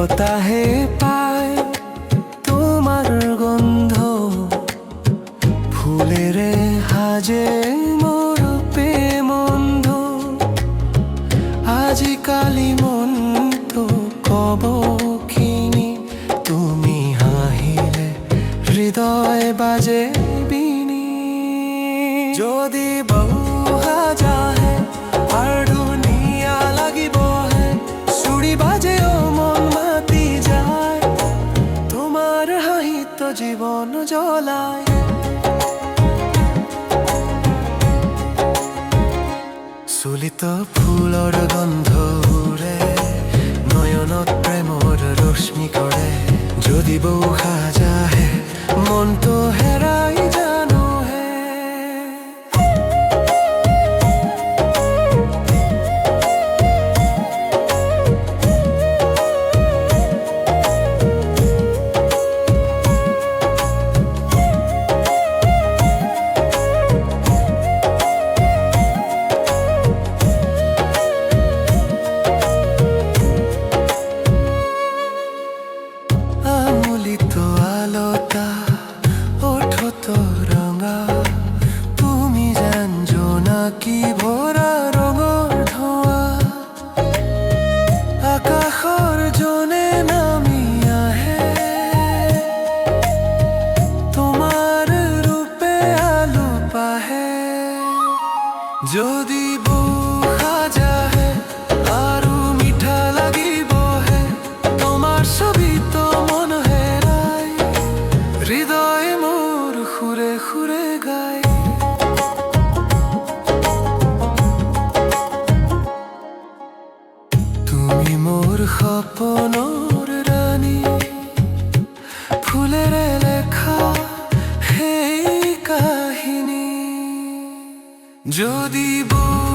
সপ্তাহে পায় তোমার গন্ধ। ফুলের হাজে মোর মন্ধ আজিকালি মন তো কব খিনি তুমি হাঁহিলে হৃদয় বাজে বিনি। যদি জীবন জ্বলায় চুলিত ফুলৰ গন্ধ উড়ে নয়নত প্ৰেমৰ ৰশ্মি কৰে যদি বৌ সাজাহে মনটো হেৰাই আলতা ওঠত ৰঙা তুমি জানজো নাকি ভৰা ৰঙৰ ধোঁৱা আকাশৰ জনে নামি আহে তোমাৰ ৰূপে আলো পাহে। যদি বৌ গায় তুমি মোৰ সপনৰ ৰাণী ফুলেৰে লেখা সেই কাহিনী। যদি বৌ